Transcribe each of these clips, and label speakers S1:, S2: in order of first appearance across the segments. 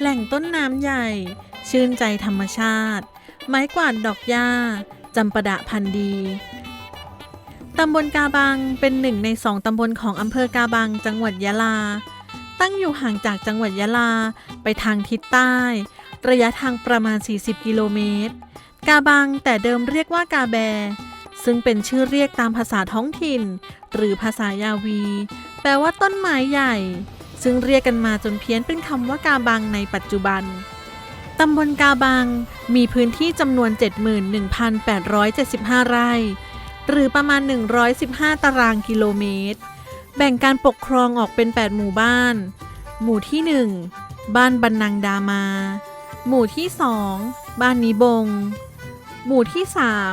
S1: แหล่งต้นน้ำใหญ่ ชื่นใจธรรมชาติ ไม้กวาดดอกหญ้าจำปะดะพันดี ตำบลกาบังเป็นหนึ่งในสองตำบลของอำเภอกาบังจังหวัดยะลา ตั้งอยู่ห่างจากจังหวัดยะลาไปทางทิศใต้ ระยะทางประมาณ 40 กิโลเมตร กาบังแต่เดิมเรียกว่ากาแบ ซึ่งเป็นชื่อเรียกตามภาษาท้องถิ่น หรือภาษายาวี แปลว่าต้นไม้ใหญ่ ซึ่งเรียกกันมาจนเพี้ยนเป็นคำว่ากาบังในปัจจุบัน ตำบลกาบังมีพื้นที่จำนวน 71,875 ไร่ หรือประมาณ 115 ตารางกิโลเมตร แบ่งการปกครองออกเป็น 8 หมู่บ้าน หมู่ที่ 1 บ้านบันนังดามา หมู่ที่ 2 บ้านนิบง หมู่ที่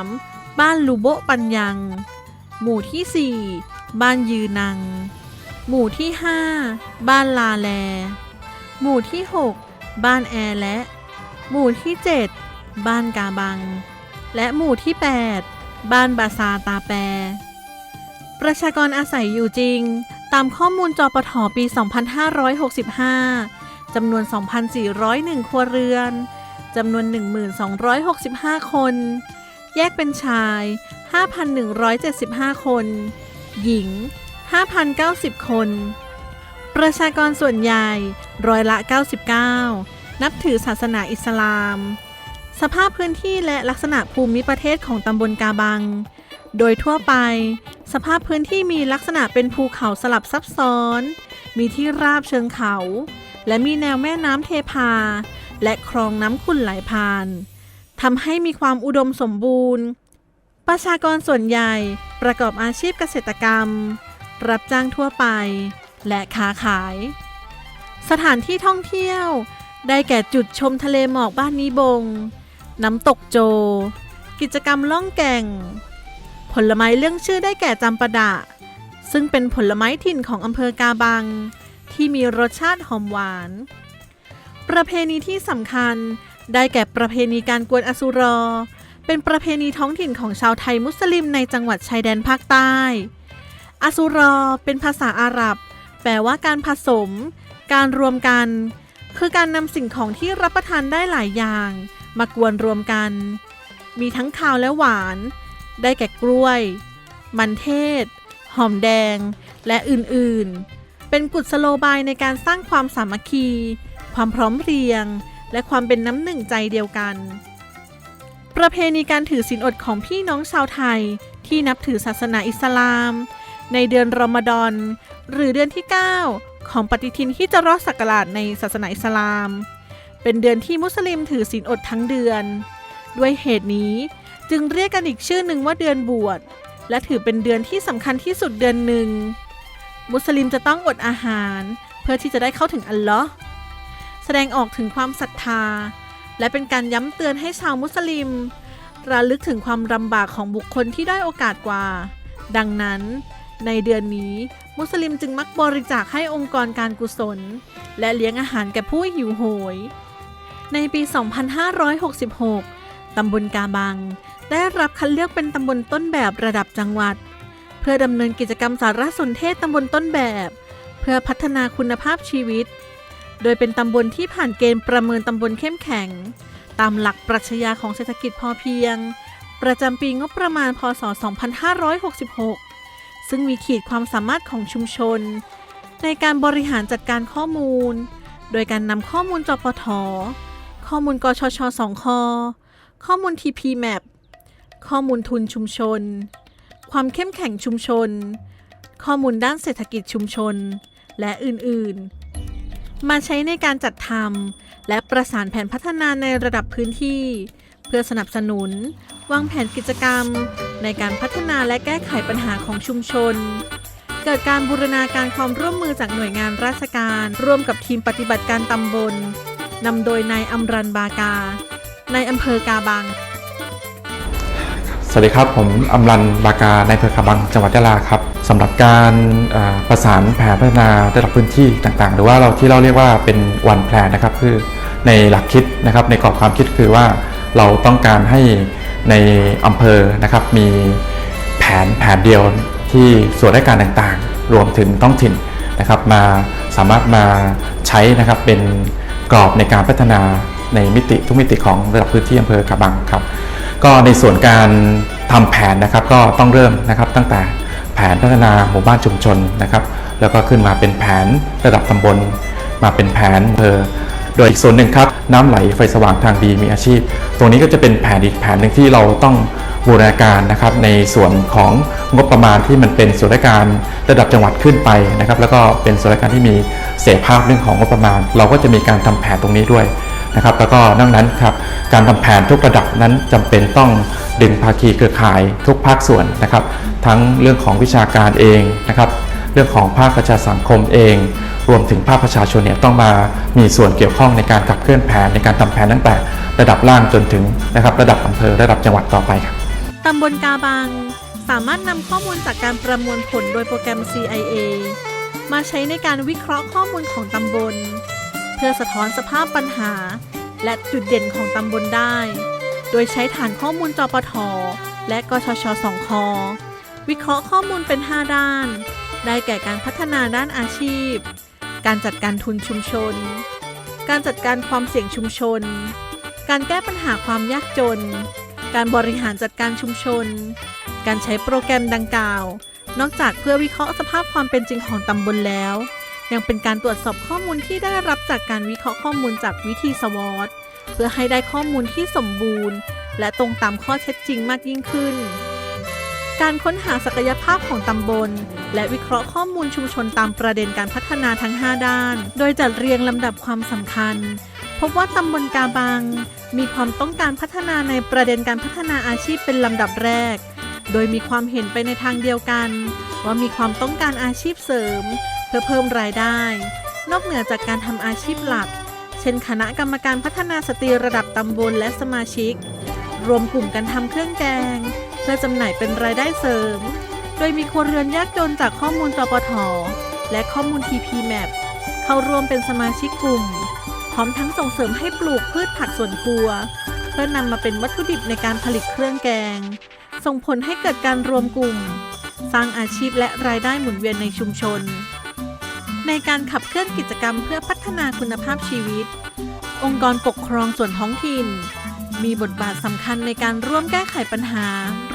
S1: 3 บ้านลูโบปัญญัง หมู่ที่ 4 บ้านยือนัง หมู่ที่ 5 บ้านลาแล หมู่ที่ 6 บ้านแอและ หมู่ที่ 7 บ้านกาบัง และหมู่ที่ 8 บ้านบาซาตาแปประชากรอาศัยอยู่จริง ตามข้อมูลจปทปี 2565 จำนวน 2,401 ครัวเรือน จำนวน 1,265 คน แยกเป็นชาย 5,175 คน หญิง 5,090 คน ประชากรส่วนใหญ่ร้อยละ 99 นับถือศาสนาอิสลาม สภาพพื้นที่และลักษณะภูมิประเทศของตำบลกาบัง โดยทั่วไป สภาพพื้นที่มีลักษณะเป็นภูเขาสลับซับซ้อน มีที่ราบเชิงเขา และมีแนวแม่น้ำเทพา และคลองน้ำขุ่นไหลผ่านทำให้มีความอุดมสมบูรณ์ ประชากรส่วนใหญ่ประกอบอาชีพเกษตรกรรม รับจ้างทั่วไป และค้าขาย สถานที่ท่องเที่ยว ได้แก่จุดชมทะเลหมอกบ้านนิบง น้ำตกโจ กิจกรรมล่องแก่ง ผลไม้เรื่องชื่อได้แก่จำปาดะ ซึ่งเป็นผลไม้ถิ่นของอำเภอกาบัง ที่มีรสชาติหอมหวาน ประเพณีที่สำคัญได้แก่ประเพณีการกวนอสุรอ เป็นประเพณีท้องถิ่นของชาวไทยมุสลิมในจังหวัดชายแดนภาคใต้ อสุรอเป็นภาษาอาหรับ แปลว่าการผสม การรวมกัน คือการนำสิ่งของที่รับประทานได้หลายอย่าง มากวนรวมกัน มีทั้งคาวและหวาน ได้แก่กล้วย มันเทศ หอมแดง และอื่นๆ เป็นกุศโลบายในการสร้างความสามัคคี ความพร้อมเพรียง และความเป็นน้ำหนึ่งใจเดียวกัน ประเพณีการถือศีลอดของพี่น้องชาวไทยที่นับถือศาสนาอิสลาม ในเดือนรอมฎอน หรือเดือนที่ 9 ของปฏิทินฮิจราะห์ศักราชในศาสนาอิสลาม เป็นเดือนที่มุสลิมถือศีลอดทั้งเดือน ด้วยเหตุนี้จึงเรียกกันอีกชื่อหนึ่งว่าเดือนบวช และถือเป็นเดือนที่สำคัญที่สุดเดือนหนึ่ง มุสลิมจะต้องอดอาหาร เพื่อที่จะได้เข้าถึงอัลลอฮ์แสดงออกถึงความศรัทธา และเป็นการย้ำเตือนให้ชาวมุสลิม ระลึกถึงความลำบากของบุคคลที่ได้โอกาสกว่า ดังนั้น ในเดือนนี้ มุสลิมจึงมักบริจาคให้องค์กรการกุศล และเลี้ยงอาหารแก่ผู้หิวโหย ในปี 2566 ตำบลกาบัง ได้รับคัดเลือกเป็นตำบลต้นแบบระดับจังหวัด เพื่อดำเนินกิจกรรมสารสนเทศตำบลต้นแบบ เพื่อพัฒนาคุณภาพชีวิต โดยเป็นตำบลที่ผ่านเกณฑ์ประเมินตำบลเข้มแข็ง ตามหลักปรัชญาของเศรษฐกิจพอเพียง ประจำปีงบประมาณพศ 2566 ซึ่งมีขีดความสามารถของชุมชน ในการบริหารจัดการข้อมูล โดยการนำข้อมูลจปท ข้อมูลกชชสองคข้อมูล TP Map ข้อมูลทุนชุมชน ความเข้มแข็งชุมชน ข้อมูลด้านเศรษฐกิจชุมชน และอื่น ๆ มาใช้ในการจัดทำและประสานแผนพัฒนาในระดับพื้นที่ พื่อสนับสนุน วางแผนกิจกรรม ในการพัฒนาและแก้ไขปัญหาของชุมชน เกิดการบูรณาการความร่วมมือจากหน่วยงานราชการ ร่วมกับทีมปฏิบัติการตำบลนำโดยนายอัมรันบากา ในอำเภอกาบัง
S2: สวัสดีครับ ผมอำรันบากาในอำเภอขาบังจังหวัดยะลาครับสำหรับการประสานแผนพัฒนาระดับพื้นที่ต่างๆ หรือว่าเราที่เราเรียกว่าเป็นวันแพลนนะครับคือในหลักคิดนะครับในกรอบความคิดคือว่า เราต้องการให้ในอำเภอนะครับมีแผนแผนเดียวที่ส่วนราชการต่างๆ รวมถึงท้องถิ่นนะครับมาสามารถมาใช้นะครับเป็นกรอบในการพัฒนาในมิติทุกมิติของระดับพื้นที่อำเภอกระบังครับ ก็ในส่วนการทำแผนนะครับก็ต้องเริ่มนะครับตั้งแต่แผนพัฒนาหมู่บ้านชุมชนนะครับ แล้วก็ขึ้นมาเป็นแผนระดับตำบล มาเป็นแผนอำเภอ โดยอีกส่วนหนึ่งครับน้ำไหลไฟสว่างทางดีมีอาชีพ ตรงนี้ก็จะเป็นแผนอีกแผนหนึ่งที่เราต้องบูรณาการนะครับในส่วนของงบประมาณที่มันเป็นส่วนราชการระดับจังหวัดขึ้นไปนะครับ แล้วก็เป็นส่วนราชการที่มีเสรีภาพเรื่องของงบประมาณ เราก็จะมีการทำแผนตรงนี้ด้วยนะครับแล้วก็นอกนั้นครับการทำแผนทุกระดับนั้นจำเป็นต้องดึงภาคีเครือข่ายทุกภาคส่วนนะครับ ทั้งเรื่องของวิชาการเองนะครับ เรื่องของภาคประชาสังคมเอง รวมถึงภาคประชาชนเนี่ยต้องมามีส่วนเกี่ยวข้องในการขับเคลื่อนแผนในการทำแผนตั้งแต่ระดับล่างจนถึงนะครับระดับอำเภอระดับจังหวัดต่อไปครับ
S1: ตำบลกาบังสามารถนำข้อมูลจากการประมวลผลโดยโปรแกรม CIA มาใช้ในการวิเคราะห์ข้อมูลของตำบล เพื่อสะท้อนสภาพปัญหา และจุดเด่นของตำบลได้ โดยใช้ฐานข้อมูลจปท และกชชสองควิเคราะห์ข้อมูลเป็น 5 ด้าน ได้แก่การพัฒนาด้านอาชีพ การจัดการทุนชุมชน การจัดการความเสี่ยงชุมชน การแก้ปัญหาความยากจน การบริหารจัดการชุมชน การใช้โปรแกรมดังกล่าว นอกจากเพื่อวิเคราะห์สภาพความเป็นจริงของตำบลแล้ว ยังเป็นการตรวจสอบข้อมูลที่ได้รับจากการวิเคราะห์ข้อมูลจากวิธีสวอตเพื่อให้ได้ข้อมูลที่สมบูรณ์ และตรงตามข้อเท็จจริงมากยิ่งขึ้น การค้นหาศักยภาพของตำบล และวิเคราะห์ข้อมูลชุมชนตามประเด็นการพัฒนาทั้ง 5 ด้าน โดยจัดเรียงลำดับความสำคัญ พบว่าตำบลกาบัง มีความต้องการพัฒนาในประเด็นการพัฒนาอาชีพเป็นลำดับแรก โดยมีความเห็นไปในทางเดียวกัน ว่ามีความต้องการอาชีพเสริม เพื่อเพิ่มรายได้ นอกเหนือจากการทำอาชีพหลัก เช่น คณะกรรมการพัฒนาสตรีระดับตำบลและสมาชิก รวมกลุ่มกันทำเครื่องแกง เพื่อจำหน่ายเป็นรายได้เสริม โดยมีครัวเรือนยากจนจากข้อมูลจปท และข้อมูล TP Map เข้าร่วมเป็นสมาชิกกลุ่ม พร้อมทั้งส่งเสริมให้ปลูกพืชผักสวนครัว เพื่อนำมาเป็นวัตถุดิบในการผลิตเครื่องแกง ส่งผลให้เกิดการรวมกลุ่ม สร้างอาชีพและรายได้หมุนเวียนในชุมชน ในการขับเคลื่อนกิจกรรมเพื่อพัฒนาคุณภาพชีวิต องค์กรปกครองส่วนท้องถิ่น มีบทบาทสำคัญในการร่วมแก้ไขปัญหา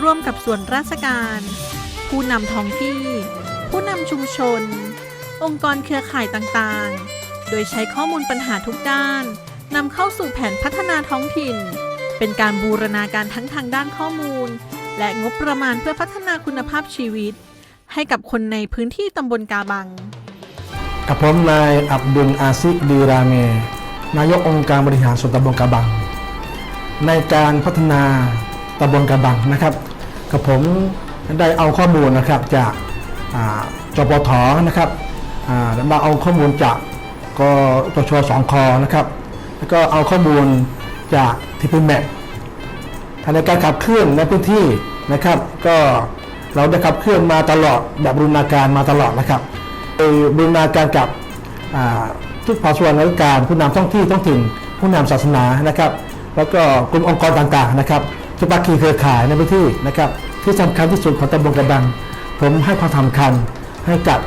S1: ร่วมกับส่วนราชการ ผู้นำท้องที่ ผู้นำชุมชน องค์กรเครือข่ายต่างๆ โดยใช้ข้อมูลปัญหาทุกด้านนำเข้าสู่แผนพัฒนาท้องถิ่น เป็นการบูรณาการทั้งทางด้านข้อมูล และงบประมาณเพื่อพัฒนาคุณภาพชีวิต ให้กับคนในพื้นที่ตำบลกาบัง
S3: กับผมนายอับดุลอาซิดีราเม นายกองค์การบริหารส่วนตำบลกระบัง ในการพัฒนาตำบลกระบังนะครับกับผมได้เอาข้อมูลนะครับจากจปทนะครับแล้วมาเอาข้อมูลจากกตชสองคนะครับแล้วก็เอาข้อมูลจากทีพีแมในการขับเคลื่อนในพื้นที่นะครับ ก็เราได้ขับเคลื่อนมาตลอดแบบบูรณาการมาตลอดนะครับโดยบูรณาการกับทุกภาคส่วนราชการผู้นำท้องที่ท้องถิ่น ผู้นำศาสนานะครับ แล้วก็กลุ่มองค์กรต่างๆนะครับทุภาคีเครือข่ายในพื้นที่นะครับที่สำคัญที่สุดของตำบลกระบัง ผมให้ความสำคัญให้กับ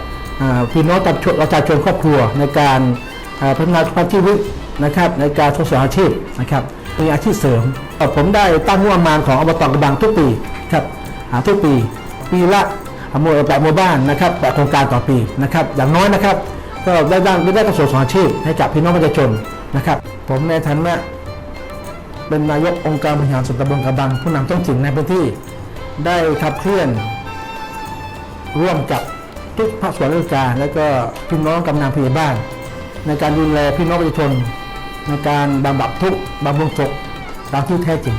S3: พี่น้องประชาชนครอบครัวในการพัฒนาคุณภาพชีวิตนะครับในการส่งเสริมอาชีพนะครับมีอาชีพเสริม ผมได้ตั้งงบประมาณของอบตกระบังทุกปีครับทุกปี ปีละหมู่แปดหมู่บ้านนะครับแปดโครงการต่อปีนะครับอย่างน้อยนะครับก็ได้ด้านได้กระทรวงสอนอาชีพให้กับพี่น้องประชาชนนะครับผมในฐานะ เป็นนายกองค์การบริหารส่วนตำบลกระบัง ผู้นำท้องถิ่นในพื้นที่ ได้ขับเคลื่อน ร่วมกับทุกภาคส่วนราชการ และก็พี่น้องกำนันผู้ใหญ่บ้าน ในการดูแลพี่น้องประชาชน ในการบำบัดทุกข์บำรุงสุขตามที่แท้จริง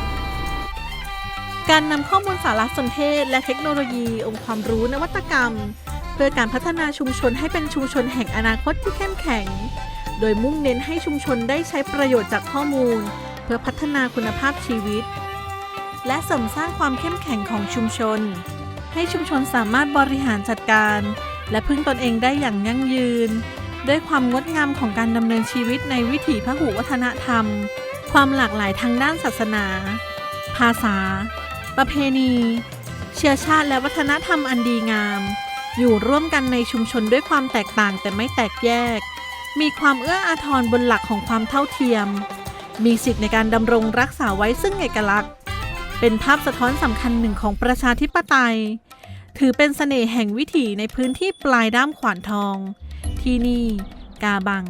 S1: การนำข้อมูลสารสนเทศ และเทคโนโลยี องค์ความรู้นวัตกรรม เพื่อการพัฒนาชุมชนให้เป็นชุมชนแห่งอนาคตที่เข้มแข็ง โดยมุ่งเน้นให้ชุมชนได้ใช้ประโยชน์จากข้อมูล พื่อพัฒนาคุณภาพชีวิต และเสริมสร้างความเข้มแข็งของชุมชน ให้ชุมชนสามารถบริหารจัดการ และพึ่งตนเองได้อย่างยั่งยืน ด้วยความงดงามของการดำเนินชีวิตในวิถีพหุวัฒนธรรม ความหลากหลายทางด้านศาสนา ภาษา ประเพณี เชื้อชาติและวัฒนธรรมอันดีงาม อยู่ร่วมกันในชุมชนด้วยความแตกต่างแต่ไม่แตกแยกมีความเอื้ออาทรบนหลักของความเท่าเทียม มีสิทธิในการดำรงรักษาไว้ซึ่งเอกลักษณ์ เป็นภาพสะท้อนสำคัญหนึ่งของประชาธิปไตย ถือเป็นเสน่ห์แห่งวิถีในพื้นที่ปลายด้ามขวานทอง ที่นี่ กาบัง